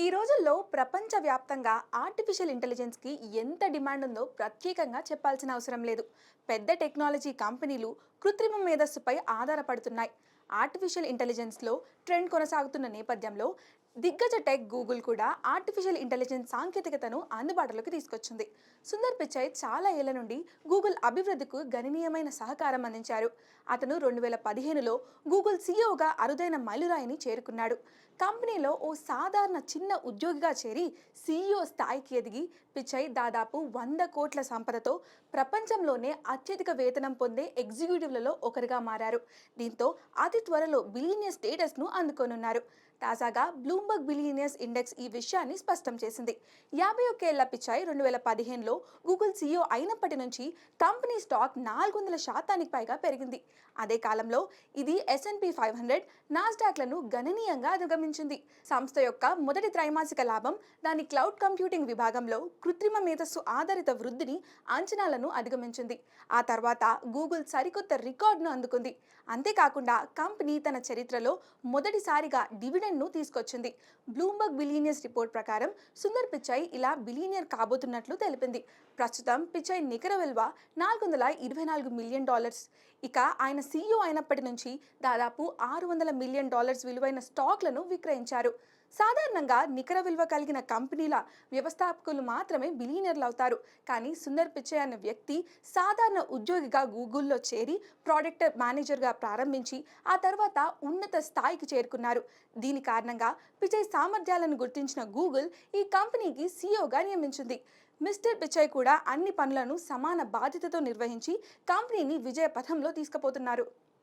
ఈ రోజుల్లో ప్రపంచవ్యాప్తంగా ఆర్టిఫిషియల్ ఇంటెలిజెన్స్కి ఎంత డిమాండ్ ఉందో ప్రత్యేకంగా చెప్పాల్సిన అవసరం లేదు. పెద్ద టెక్నాలజీ కంపెనీలు కృత్రిమ మేధస్సుపై ఆధారపడుతున్నాయి. ఆర్టిఫిషియల్ ఇంటెలిజెన్స్లో ట్రెండ్ కొనసాగుతున్న నేపథ్యంలో దిగ్గజ టెక్ గూగుల్ కూడా ఆర్టిఫిషియల్ ఇంటెలిజెన్స్ సాంకేతికతను అందుబాటులోకి తీసుకొచ్చింది. సుందర్ పిచ్చై చాలా ఏళ్ళ నుండి గూగుల్ అభివృద్ధికి గణనీయమైన సహకారం అందించారు. అతను రెండు వేల పదిహేనులో గూగుల్ సీఈఓగా అరుదైన మైలురాయిని చేరుకున్నాడు. కంపెనీలో ఓ సాధారణ చిన్న ఉద్యోగిగా చేరి సీఈఓ స్థాయికి ఎదిగి పిచ్చై దాదాపు వంద కోట్ల సంపదతో ప్రపంచంలోనే అత్యధిక వేతనం పొందే ఎగ్జిక్యూటివ్లలో ఒకరిగా మారారు. దీంతో అతి త్వరలో బిలియనియర్ స్టేటస్ను అందుకోనున్నారు. తాజాగా బ్లూంబర్గ్ బిలియనియర్స్ ఇండెక్స్ ఈ విషయాన్ని స్పష్టం చేసింది. యాభై ఒకేళ్ళ పిచాయ్ రెండు వేల పదిహేనులో గూగుల్ సీఈఓ అయినప్పటి నుంచి కంపెనీ స్టాక్ నాలుగు వందల శాతానికి పైగా పెరిగింది. అదే కాలంలో ఇది ఎస్ఎన్పి ఫైవ్ హండ్రెడ్ నాస్డాక్లను గణనీయంగా అధిగమించింది. సంస్థ యొక్క మొదటి త్రైమాసిక లాభం దాని క్లౌడ్ కంప్యూటింగ్ విభాగంలో కృత్రిమ మేధస్సు ఆధారిత వృద్ధిని అంచనాలను అధిగమించింది. ఆ తర్వాత గూగుల్ సరికొత్త రికార్డును అందుకుంది. అంతేకాకుండా కంపెనీ తన చరిత్రలో మొదటిసారిగా ను తీసుకొచ్చింది. బ్లూంబర్గ్ బిలీనియర్స్ రిపోర్ట్ ప్రకారం సుందర్ పిచాయ్ ఇలా బిలీనియర్ కాబోతున్నట్లు తెలిపింది. ప్రస్తుతం పిచాయ్ నికర విలువ నాలుగు వందల ఇరవై నాలుగు మిలియన్ డాలర్స్. ఇక ఆయన సీఈఓ అయినప్పటి నుంచి దాదాపు ఆరు వందల మిలియన్ డాలర్స్ విలువైన స్టాక్లను విక్రయించారు. సాధారణంగా నికర విలువ కలిగిన కంపెనీల వ్యవస్థాపకులు మాత్రమే బిలీనియర్లు అవుతారు. కానీ సుందర్ పిచ్చయ్ అనే వ్యక్తి సాధారణ ఉద్యోగిగా గూగుల్లో చేరి ప్రోడక్ట్ మేనేజర్గా ప్రారంభించి ఆ తర్వాత ఉన్నత స్థాయికి చేరుకున్నారు. దీని దీని కారణంగా పిచయ్ సామర్థ్యాలను గుర్తించిన గూగుల్ ఈ కంపెనీకి సీఈఓగా నియమించింది. మిస్టర్ పిచయ్ కూడా అన్ని పనులను సమాన బాధ్యతతో నిర్వహించి కంపెనీని విజయ పథంలో తీసుకుపోతున్నారు.